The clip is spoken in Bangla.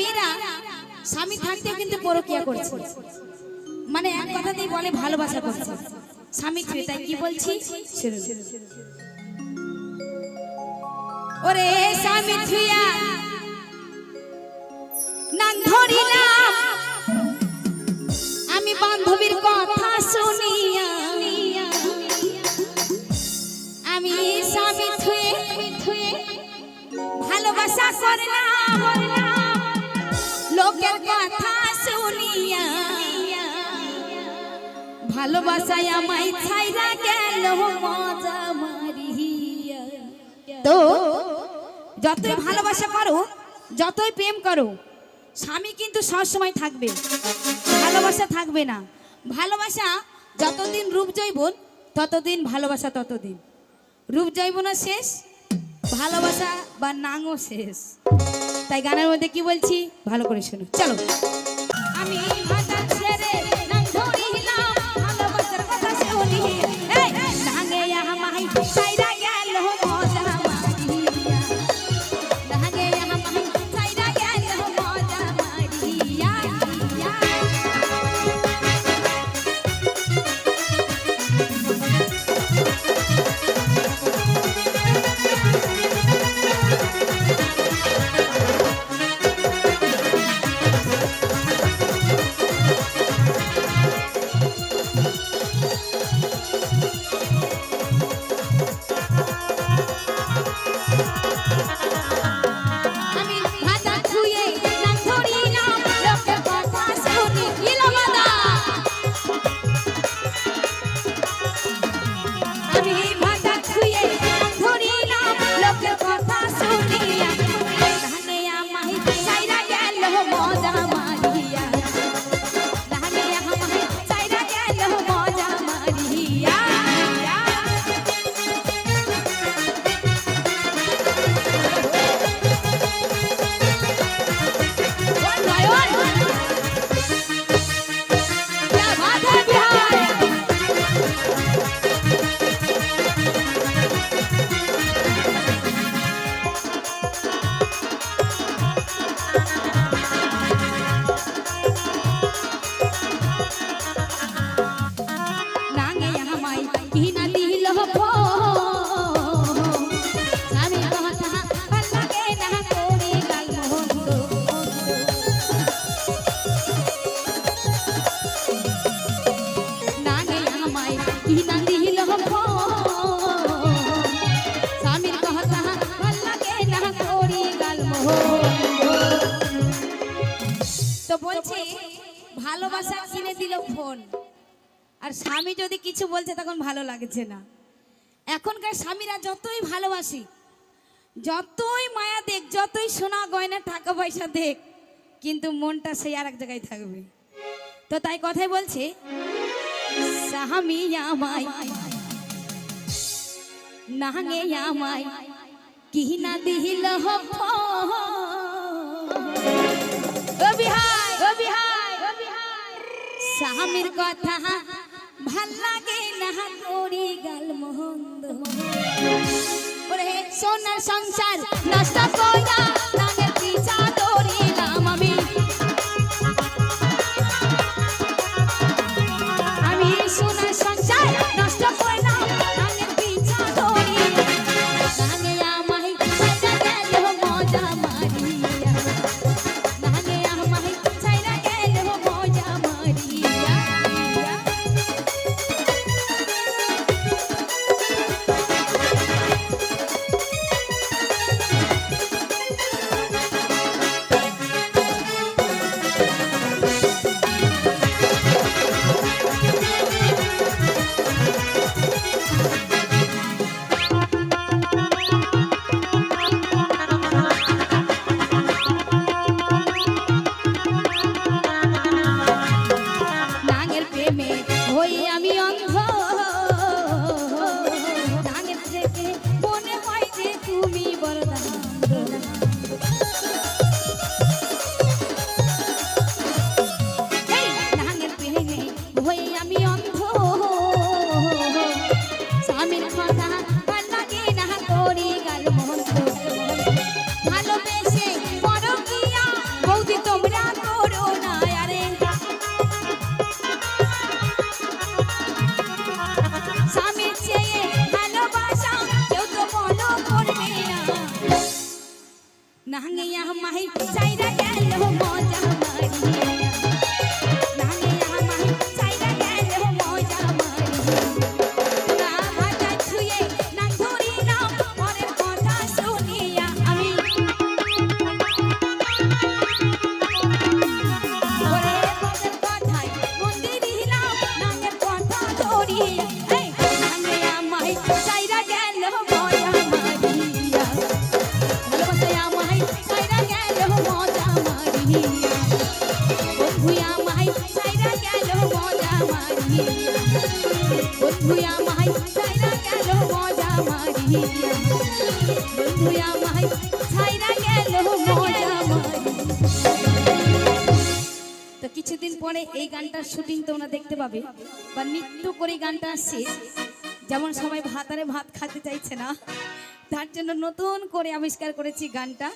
মেয়েরা স্বামী থাকতেও কিন্তু পরকিয়া করছে। মানে এক কথাতেই বলে, ভালোবাসা করছে। স্বামী ছুঁয়ে তাই কি বলছি? ওরে স্বামী ছুঁয়া নাং ধরিলাম আমি বান্ধবীর কথা শুনিয়া, আমি স্বামী ছুঁয়ে ছুঁয়ে ভালোবাসা করলাম লোকের ভালোবাসায় আমায় ছাইরা গেল মজা মারিয়া। তো যতই ভালোবাসা করো, যতই প্রেম করো, স্বামী কিন্তু সবসময় থাকবে। ভালোবাসা থাকবে না। ভালোবাসা যতদিন রূপ জৈবন ততদিন ভালোবাসা ততদিন। রূপ জৈবনও শেষ, ভালোবাসা বা নাঙও শেষ। তাই গানের মধ্যে কি বলছি? ভালো করে শোনো। চলো। আমি তো বলছে, ভালোবাসা কিনে দিল ফোন। আর স্বামী যদি কিছু বলছে তখন ভালো লাগছে না। এখনকার স্বামীরা যতই ভালোবাসি, যতই মায়া দেখ, যতই সোনা গয়না, টাকা পয়সা দেখ, কিন্তু মনটা সেই আর এক জায়গায় থাকবে। তো তাই কথাই বলছে না দিল ফোন। স্বামীর কথা। ভালো লাগে না তোরি গাল মহন্দ। ওরে সোনার সংসার নষ্ট Thank you. তো কিছুদিন পরে এই গানটার শুটিং তোমরা দেখতে পাবে, বা নৃত্য করে গানটা আসছে। যেমন সবাই ভাতারে ভাত খেতে চাইছে না, তার জন্য নতুন করে আবিষ্কার করেছি গানটা।